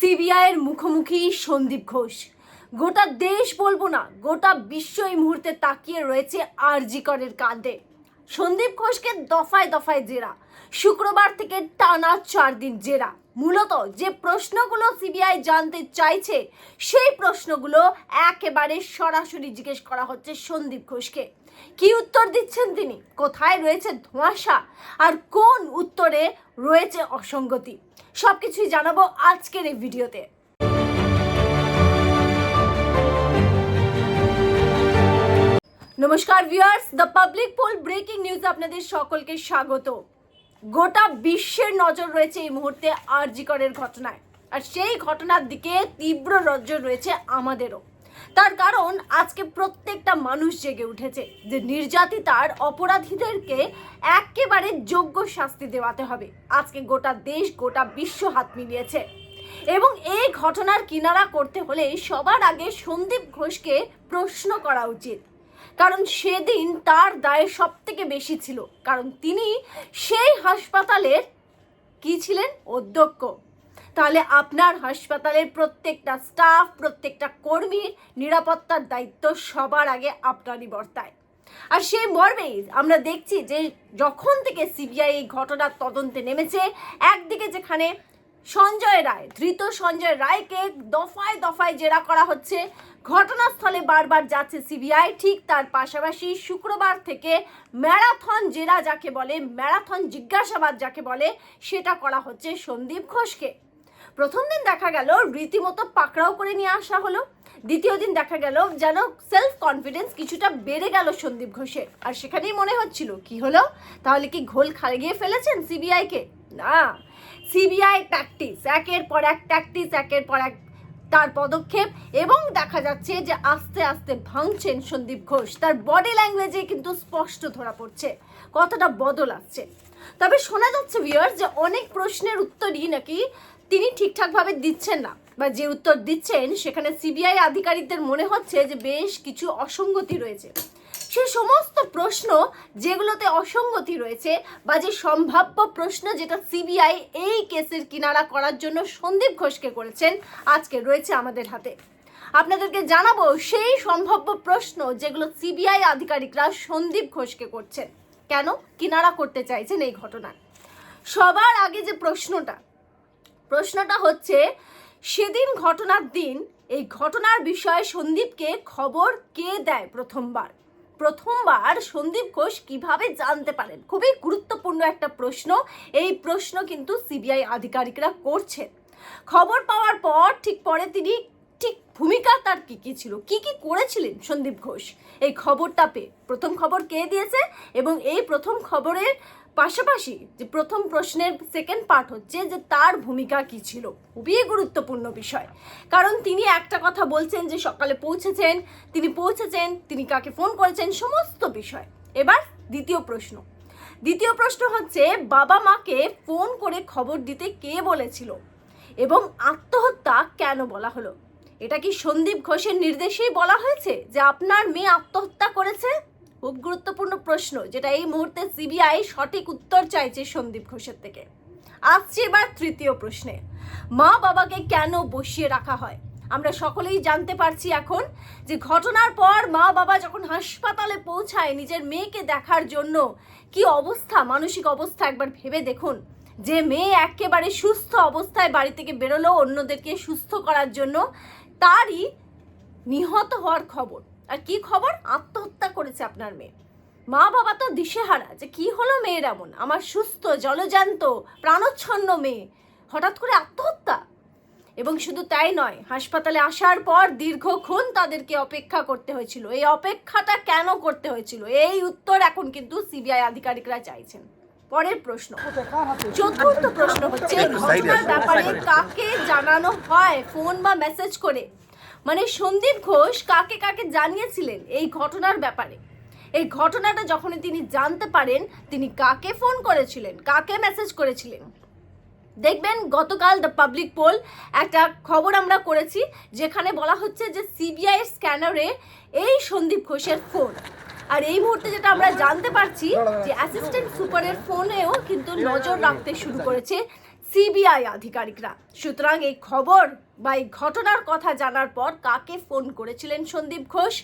সিবিআইয়ের মুখোমুখি সন্দীপ ঘোষ। গোটা দেশ বলব না, গোটা বিশ্ব এই মুহূর্তে তাকিয়ে রয়েছে আরজিকরের কাঁধে। সন্দীপ ঘোষকে দফায় দফায় জেরা, শুক্রবার থেকে টানা চার দিন জেরা। মূলত যে প্রশ্নগুলো সিবিআই জানতে চাইছে, সেই প্রশ্নগুলো একেবারে সরাসরি জিজ্ঞেস করা হচ্ছে সন্দীপ ঘোষকে। কি উত্তর দিচ্ছেন তিনি? কোথায় রয়েছে ধোঁয়াশা? আর কোন উত্তরে রয়েছে অসঙ্গতি? সবকিছুই জানাব আজকের এই ভিডিওতে। নমস্কার viewers the public poll breaking news আপনাদের সকলকে স্বাগত। গোটা বিশ্বের নজর রয়েছে এই মুহূর্তে আরজিকরের ঘটনায়। আর সেই ঘটনার দিকে তীব্র নজর রয়েছে আমাদেরও। তার কারণ আজকে প্রত্যেকটা মানুষ জেগে উঠেছে যে নির্যাতিতার অপরাধীদেরকে একেবারে যোগ্য শাস্তি দেওয়াতে হবে। আজকে গোটা দেশ, গোটা বিশ্ব হাত মিলিয়েছে। এবং এই ঘটনার কিনারা করতে হলে সবার আগে সন্দীপ ঘোষকে প্রশ্ন করা উচিত। কারণ সেদিন তার দায় সব থেকে বেশি ছিল। কারণ তিনি সেই হাসপাতালের কি ছিলেন? অধ্যক্ষ। তাহলে আপনার হাসপাতালের প্রত্যেকটা স্টাফ প্রত্যেকটা কর্মীর নিরাপত্তার দায়িত্ব সবার আগে আপনারই বর্তায়। আর সেই মর্মেই আমরা দেখছি যে যখন থেকে সিবিআই এই ঘটনার তদন্তে নেমেছে, একদিকে যেখানে সঞ্জয় রায়, ধৃত সঞ্জয় রায়কে দফায় দফায় জেরা করা হচ্ছে, ঘটনাস্থলে বারবার যাচ্ছে সিবিআই ঠিক তার পাশাপাশি শুক্রবার থেকে ম্যারাথন জেরা যাকে বলে, ম্যারাথন জিজ্ঞাসাবাদ যাকে বলে, সেটা করা হচ্ছে সন্দীপ ঘোষকে। প্রথম দিন দেখা গেল রীতিমতো পাকড়াও করে নিয়ে আসা হলো। দ্বিতীয় দিন দেখা গেল যেন সেলফ কনফিডেন্স কিছুটা বেড়ে গেল সন্দীপ ঘোষের। আর সেখানেই মনে হচ্ছিল, কি হলো? তাহলে কি ঘোল খাড়িয়ে ফেলেছেন সিবিআইকে না সিবিআই ট্যাকটিস একের পর এক ট্যাকটিস একের পর এক তার পদক্ষেপ এবং দেখা যাচ্ছে যে আস্তে আস্তে ভাঙছেন সন্দীপ ঘোষ। তার বডি ল্যাঙ্গুয়েজে কিন্তু স্পষ্ট ধরা পড়ছে, কতটা বদল আসছে। তবে শোনা যাচ্ছে ভিউয়ার যে অনেক প্রশ্নের উত্তরই নাকি তিনি ঠিকঠাকভাবে দিচ্ছেন না বা যে উত্তর দিচ্ছেন, সেখানে সিবিআই আধিকারিকদের মনে হচ্ছে যে বেশ কিছু অসঙ্গতি রয়েছে। সে সমস্ত প্রশ্ন যেগুলোতে অসঙ্গতি রয়েছে বা যে সম্ভাব্য প্রশ্ন যেটা সিবিআই এই কেসের কিনারা করার জন্য সন্দীপ ঘোষকে করেছেন, আজকে রয়েছে আমাদের হাতে। আপনাদেরকে জানাব সেই সম্ভাব্য প্রশ্ন যেগুলো সিবিআই আধিকারিকরা সন্দীপ ঘোষকে করছেন। কেন? কিনারা করতে চাইছেন এই ঘটনায়। সবার আগে যে প্রশ্নটা প্রশ্নটা হচ্ছে, সেদিন ঘটনার দিন, এই ঘটনার বিষয়ে সন্দীপকে খবর কে দেয় প্রথমবার? প্রথমবার সন্দীপ ঘোষ কীভাবে জানতে পারেন? খুবই গুরুত্বপূর্ণ একটা প্রশ্ন। এই প্রশ্ন কিন্তু সিবিআই আধিকারিকরা করছেন। খবর পাওয়ার পর ঠিক পরে তিনি ঠিক ভূমিকা তার কি কি ছিল? কি কি করেছিলেন সন্দীপ ঘোষ? এই খবরটা পেয়ে প্রথম খবর কে দিয়েছে? এবং এই প্রথম খবরের পাশাপাশি যে প্রথম প্রশ্নের সেকেন্ড পার্ট হচ্ছে যে তার ভূমিকা কি ছিল? খুবই গুরুত্বপূর্ণ বিষয়। কারণ তিনি একটা কথা বলছেন যে সকালে পৌঁছেছেন, তিনি পৌঁছেছেন, তিনি কাকে ফোন করেছেন, সমস্ত বিষয়। এবার দ্বিতীয় প্রশ্ন। দ্বিতীয় প্রশ্ন হচ্ছে, বাবা মাকে ফোন করে খবর দিতে কে বলেছিল? এবং আত্মহত্যা কেন বলা হলো? এটা কি সন্দীপ ঘোষের নির্দেশেই বলা হয়েছে যে আপনার মেয়ে আত্মহত্যা করেছে? খুব গুরুত্বপূর্ণ প্রশ্ন, যেটা এই মুহূর্তে সিবিআই সঠিক উত্তর চাইছে সন্দীপ ঘোষের থেকে। আসছে এবার তৃতীয় প্রশ্নে। মা বাবাকে কেন বসিয়ে রাখা হয়? আমরা সকলেই জানতে পারছি এখন যে ঘটনার পর মা বাবা যখন হাসপাতালে পৌঁছায় নিজের মেয়েকে দেখার জন্য, কি অবস্থা, মানসিক অবস্থা একবার ভেবে দেখুন। যে মেয়ে একেবারে সুস্থ অবস্থায় বাড়ি থেকে বেরোলো অন্যদেরকে সুস্থ করার জন্য, তারই নিহত হওয়ার খবর। আর কি খবর? আত্মহত্যা করেছে আপনার মেয়ে। মা বাবা তো দিশেহারা যে কি হলো মেয়ের এমন? আমার সুস্থ জলজান্ত প্রাণচ্ছন্ন মেয়ে। হঠাৎ করে আত্মহত্যা? এবং শুধু তাই নয় হাসপাতালে আসার পর দীর্ঘক্ষণ তাদেরকে অপেক্ষা করতে হয়েছিল। এই অপেক্ষাটা কেন করতে হয়েছিল? এই উত্তর এখন কিন্তু সিবিআই আধিকারিকরা চাইছেন। পরের প্রশ্ন। চতুর্থ প্রশ্ন হচ্ছে ঘটনার ব্যাপারে কাকে জানানো হয়? ফোন বা মেসেজ করে। মানে সন্দীপ ঘোষ কাকে কাকে জানিয়েছিলেন এই ঘটনার ব্যাপারে? এই ঘটনাটা যখন তিনি জানতে পারেন, তিনি কাকে ফোন করেছিলেন, কাকে মেসেজ করেছিলেন? দেখবেন গতকাল দ্য পাবলিক পোল একটা খবর আমরা করেছি, যেখানে বলা হচ্ছে যে সিবিআই স্ক্যানারে এই সন্দীপ ঘোষের ফোন আর এই মুহূর্তে যেটা আমরা জানতে পারছি, যে অ্যাসিস্ট্যান্ট সুপারের ফোনেও কিন্তু নজর রাখতে শুরু করেছে সিবিআই আধিকারিকরা। সুতরাং এই খবর বা এই ঘটনার কথা জানার পর কাকে ফোন করেছিলেন সন্দীপ ঘোষ,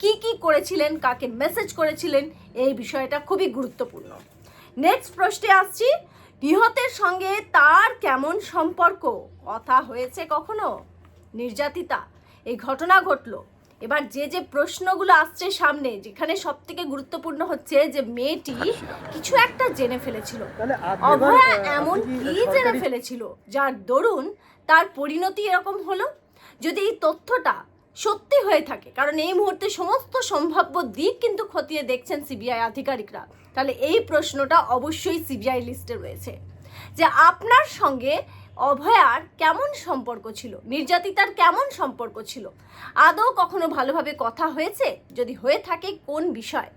কি কি করেছিলেন, কাকে মেসেজ করেছিলেন, এই বিষয়টা খুবই গুরুত্বপূর্ণ। নেক্সট প্রশ্নে আসছি, নিহতের সঙ্গে তার কেমন সম্পর্ক? কথা হয়েছে কখনো? নির্যাতিতা, এই ঘটনা ঘটলো। এবার যে যে প্রশ্নগুলো আসছে সামনে যেখানে সব থেকে গুরুত্বপূর্ণ হচ্ছে যে মেয়েটি কিছু একটা জেনে ফেলেছিল। অভয়া এমন কি জেনে ফেলেছিল? যার দরুন তার পরিণতি এরকম হলো যদি এই তথ্যটা সত্যি হয়ে থাকে কারণ এই মুহূর্তে সমস্ত সম্ভাব্য দিক কিন্তু খতিয়ে দেখছেন সিবিআই আধিকারিকরা তাহলে এই প্রশ্নটা অবশ্যই সিবিআই লিস্টে রয়েছে। যে আপনার সঙ্গে অভয়ার কেমন সম্পর্ক ছিল? নির্যাতিতার কেমন সম্পর্ক ছিল? আদৌ কখনো ভালোভাবে কথা হয়েছে? যদি হয়ে থাকে, কোন বিষয়?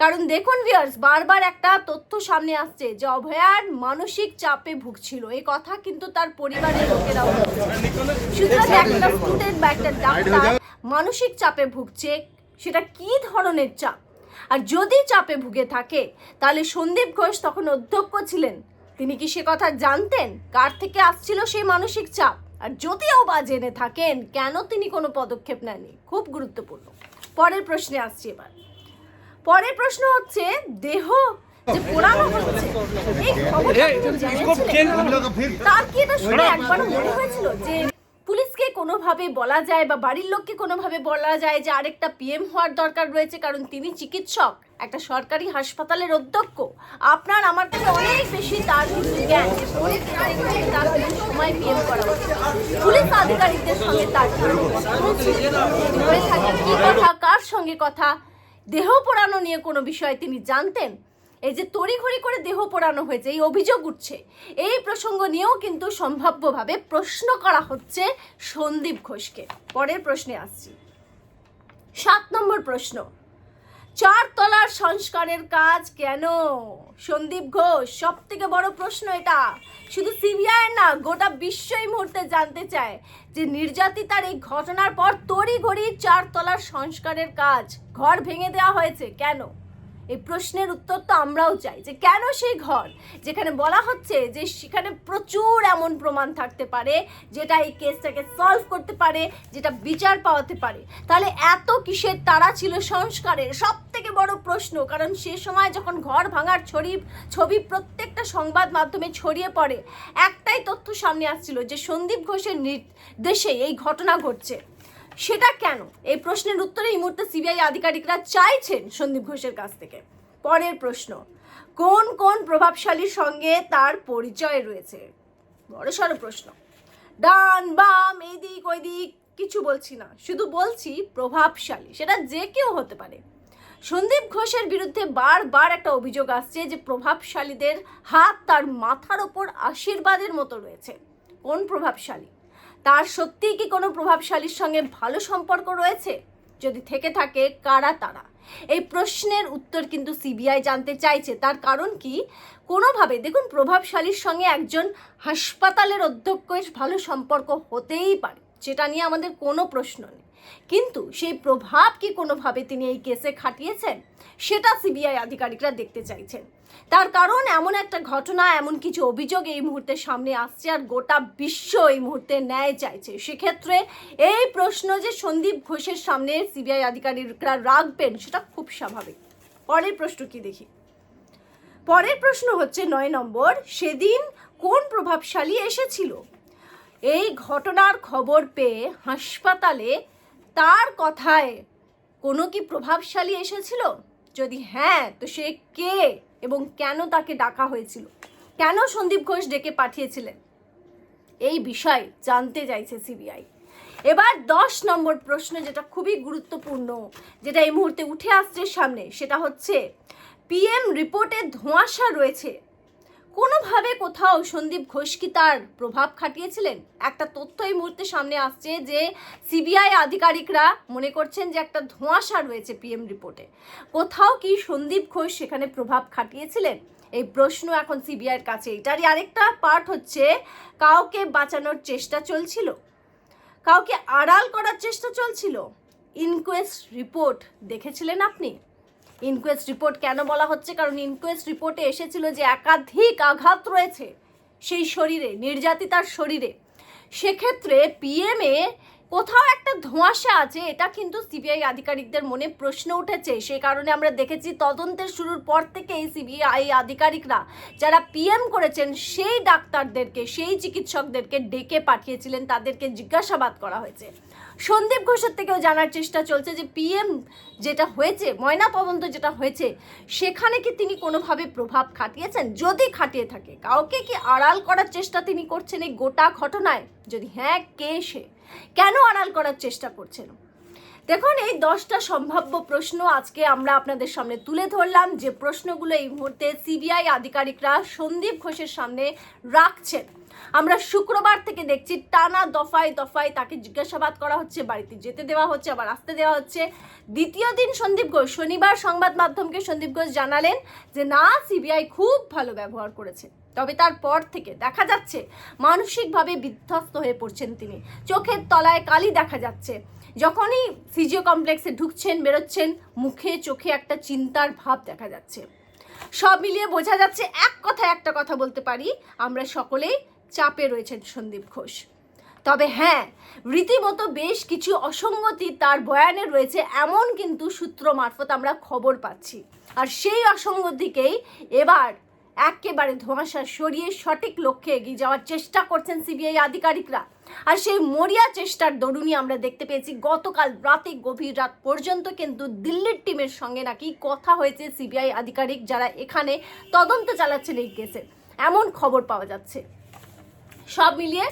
কারণ দেখুন ভিয়ার্স বারবার একটা তথ্য সামনে আসছে যে অভয়ার মানসিক চাপে ভুগছিল। এই কথা কিন্তু তার পরিবারের লোকেরাও সুতরাং একটা বা একটা মানসিক চাপে ভুগছে, সেটা কি ধরনের চাপ? আর যদি চাপে ভুগে থাকে, তাহলে সন্দীপ ঘোষ তখন অধ্যক্ষ ছিলেন। তিনি কি সে কথা জানতেন কার থেকে আসছিল সেই মানসিক চাপ আর যদিও বা জেনে থাকেন কেন তিনি কোনো পদক্ষেপ নেননি খুব গুরুত্বপূর্ণ পরের প্রশ্নে আসছি এবার পরের প্রশ্ন হচ্ছে দেহ যে পোড়ানো হচ্ছে এই তার কি এটা শুনে একবার মনে হয়েছিল যে পুলিশকে কোনোভাবে বলা যায় বা বাড়ির লোককে কোনোভাবে বলা যায় যে আরেকটা পিএম হওয়ার দরকার রয়েছে, কারণ তিনি চিকিৎসক, একটা সরকারি হাসপাতালের অধ্যক্ষ। আপনার আমার থেকে অনেক বেশি তার কিন্তু জ্ঞান সময় পিএম করা। পুলিশ আধিকারিকদের সঙ্গে তার কথা? কার সঙ্গে কথা? দেহ পোড়ানো নিয়ে কোনো বিষয় তিনি জানতেন? এই যে তড়িঘড়ি করে দেহ পোড়ানো হয়েছে, এই অভিযোগ উঠছে। এই প্রসঙ্গ নিয়েও কিন্তু সম্ভাব্যভাবে প্রশ্ন করা হচ্ছে সন্দীপ ঘোষকে। পরের প্রশ্নে আসছি। সাত নম্বর প্রশ্ন চার তলার সংস্কারের কাজ কেন? সন্দীপ ঘোষ সব থেকে বড় প্রশ্ন এটা। শুধু সিবিআই না, গোটা বিশ্ব এই মুহূর্তে জানতে চায় যে নির্যাতিতার এই ঘটনার পর তড়িঘড়ি চার তলার সংস্কারের কাজ ঘর ভেঙে দেওয়া হয়েছে কেন? এই প্রশ্নের উত্তর তো আমরাও চাই যে কেন সেই ঘর? যেখানে বলা হচ্ছে যে সেখানে প্রচুর এমন প্রমাণ থাকতে পারে, যেটা এই কেসটাকে সলভ করতে পারে, যেটা বিচার পাওয়াতে পারে। তাহলে এত কিসের তারা ছিল সংস্কারের? সব থেকে বড় প্রশ্ন, কারণ সে সময় যখন ঘর ভাঙার ছড়ি, ছবি প্রত্যেকটা সংবাদ মাধ্যমে ছড়িয়ে পড়ে, একটাই তথ্য সামনে আসছিল যে সন্দীপ ঘোষের নির্দেশে এই ঘটনা ঘটছে। সেটা কেন? এই প্রশ্নের উত্তরে এই মুহূর্তে সিবিআই আধিকারিকরা চাইছেন সন্দীপ ঘোষের কাছ থেকে। পরের প্রশ্ন, কোন কোন প্রভাবশালীর সঙ্গে তার পরিচয় রয়েছে? বড়সড় প্রশ্ন। ডান, বাম, এদিক ওই দিক কিছু বলছি না, শুধু বলছি প্রভাবশালী, সেটা যে কেউ হতে পারে। সন্দীপ ঘোষের বিরুদ্ধে বারবার একটা অভিযোগ আসছে যে প্রভাবশালীদের হাত তার মাথার ওপর আশীর্বাদের মতো রয়েছে। কোন প্রভাবশালী? তার সত্যিই কি কোনো প্রভাবশালীর সঙ্গে ভালো সম্পর্ক রয়েছে? যদি থেকে থাকে, কারা তারা? এই প্রশ্নের উত্তর কিন্তু সিবিআই জানতে চাইছে। তার কারণ কি? কোনোভাবে, দেখুন, প্রভাবশালীর সঙ্গে একজন হাসপাতালের অধ্যক্ষের ভালো সম্পর্ক হতেই পারে, যেটা নিয়ে আমাদের কোনো প্রশ্ন নেই। কিন্তু সেই প্রভাব কি কোনোভাবে তিনি এই কেসে খাটিয়েছেন, সেটা সিবিআই আধিকারিকরা দেখতে চাইছেন। তার কারণ এমন একটা ঘটনা, এমন কিছু অভিযোগ এই মুহূর্তে সামনে আসছে আর গোটা বিশ্ব এই মুহূর্তে ন্যায় চাইছে। সেক্ষেত্রে এই প্রশ্ন যে সন্দীপ ঘোষের সামনে সিবিআই আধিকারিকরা রাখবেন, সেটা খুব স্বাভাবিক। পরের প্রশ্ন কি দেখি? পরের প্রশ্ন হচ্ছে নয় নম্বর, সেদিন কোন প্রভাবশালী এসেছিল? এই ঘটনার খবর পেয়ে হাসপাতালে তার কথায় কোনো কি প্রভাবশালী এসেছিল? যদি হ্যাঁ তো সে কে এবং কেন তাকে ডাকা হয়েছিল? কেন সন্দীপ ঘোষ ডেকে পাঠিয়েছিলেন? এই বিষয় জানতে চাইছে সিবিআই। এবার দশ নম্বর প্রশ্ন যেটা খুবই গুরুত্বপূর্ণ, যেটা এই মুহূর্তে উঠে আসছে সামনে, সেটা হচ্ছে, পিএম রিপোর্টে ধোঁয়াশা রয়েছে। কোনোভাবে কোথাও সন্দীপ ঘোষ কি তার প্রভাব খাটিয়েছিলেন? একটা তথ্য এই মুহূর্তে সামনে আসছে যে সিবিআই আধিকারিকরা মনে করছেন যে একটা ধোঁয়াশা রয়েছে পিএম রিপোর্টে। কোথাও কি সন্দীপ ঘোষ সেখানে প্রভাব খাটিয়েছিলেন? এই প্রশ্ন এখন সিবিআইয়ের কাছে। এটারই আরেকটা পার্ট হচ্ছে, কাউকে বাঁচানোর চেষ্টা চলছিল? কাউকে আড়াল করার চেষ্টা চলছিল? ইনকোয়েস্ট রিপোর্ট দেখেছিলেন আপনি? ইনকোয়েস্ট রিপোর্ট কেন বলা হচ্ছে? কারণ ইনকোয়েস্ট রিপোর্টে এসেছিল যে একাধিক আঘাত রয়েছে সেই শরীরে, নির্যাতিতার শরীরে। সেক্ষেত্রে পিএমএ কোথাও একটা ধোঁয়াশা আছে, এটা কিন্তু সিবিআই আধিকারিকদের মনে প্রশ্ন উঠেছে। সে কারণে আমরা দেখেছি তদন্তের শুরুর পর থেকেই সিবিআই আধিকারিকরা, যারা পিএম করেছেন, সেই ডাক্তারদেরকে, সেই চিকিৎসকদেরকে ডেকে পাঠিয়েছিলেন, তাদেরকে জিজ্ঞাসাবাদ করা হয়েছে। সন্দীপ ঘোষের থেকেও জানার চেষ্টা চলছে যে পিএম যেটা হয়েছে, ময়না তদন্ত যেটা হয়েছে, সেখানে কি তিনি কোনোভাবে প্রভাব খাটিয়েছেন? যদি খাটিয়ে থাকে, কাউকে কি আড়াল করার চেষ্টা তিনি করছেন এই গোটা ঘটনায়? যদি হ্যাঁ কে সে? কেন আড়াল করার চেষ্টা করছেন? দেখুন, এই দশটা সম্ভাব্য প্রশ্ন আজকে আমরা আপনাদের সামনে তুলে ধরলাম। যে প্রশ্নগুলো এই মুহূর্তে সিবিআই আধিকারিকরা সন্দীপ ঘোষের সামনে রাখছেন। আমরা শুক্রবার থেকে দেখছি, টানা দফায় দফায় তাকে জিজ্ঞাসাবাদ করা হচ্ছে, বাড়িতে যেতে দেওয়া হচ্ছে, আবার আসতে দেওয়া হচ্ছে। দ্বিতীয় দিন সন্দীপ ঘোষ, শনিবার সংবাদ মাধ্যমকে সন্দীপ ঘোষ জানালেন যে, না, সিবিআই খুব ভালো ব্যবহার করেছে। তবে তারপর থেকে দেখা যাচ্ছে, মানসিকভাবে বিধ্বস্ত হয়ে পড়ছেন তিনি। চোখের তলায় কালি দেখা যাচ্ছে। যখনই ফিজিও কমপ্লেক্সে ঢুকছেন, বেরোচ্ছেন, মুখে, চোখে একটা চিন্তার ভাব দেখা যাচ্ছে। সব মিলিয়ে বোঝা যাচ্ছে এক কথা একটা কথা বলতে পারি, আমরা সকলেই চাপে রয়েছেন সন্দীপ ঘোষ। তবে হ্যাঁ রীতিমতো বেশ কিছু অসঙ্গতি তার বয়ানে রয়েছে, এমন কিন্তু সূত্র মারফত আমরা খবর পাচ্ছি। আর সেই অসঙ্গতিকেই এবার একেবারে ধোঁয়াশা, সরিয়ে সঠিক লক্ষ্যে এগিয়ে যাওয়ার চেষ্টা করছেন সিবিআই আধিকারিকরা। আর সেই মরিয়া চেষ্টার দরুনই আমরা দেখতে পেয়েছি, গতকাল রাতে গভীর রাত পর্যন্ত কিন্তু দিল্লির টিমের সঙ্গে নাকি কথা হয়েছে সিবিআই আধিকারিক যারা এখানে তদন্ত চালাচ্ছেন এই কেসে। এমন খবর পাওয়া যাচ্ছে। সব মিলিয়ে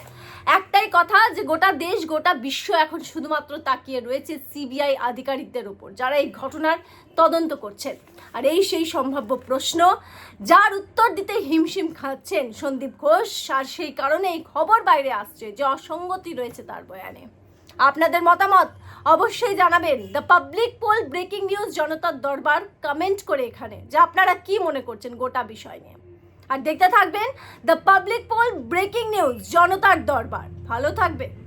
একটাই কথা যে গোটা দেশ, গোটা বিশ্ব এখন শুধুমাত্র তাকিয়ে রয়েছে সিবিআই আধিকারিকদের উপর, যারা এই ঘটনার তদন্ত করছেন। আর এই সেই সম্ভাব্য প্রশ্ন, যার উত্তর দিতে হিমশিম খাচ্ছেন সন্দীপ ঘোষ, আর সেই কারণে এই খবর বাইরে আসছে যে অসঙ্গতি রয়েছে তার বয়ানে। আপনাদের মতামত অবশ্যই জানাবেন। The public poll breaking news জনতার দরবার কমেন্ট করে এখানে, যে আপনারা কি মনে করছেন গোটা বিষয় নিয়ে? আর দেখতে থাকবেন the public poll breaking news জনতার দরবার। ভালো থাকবেন।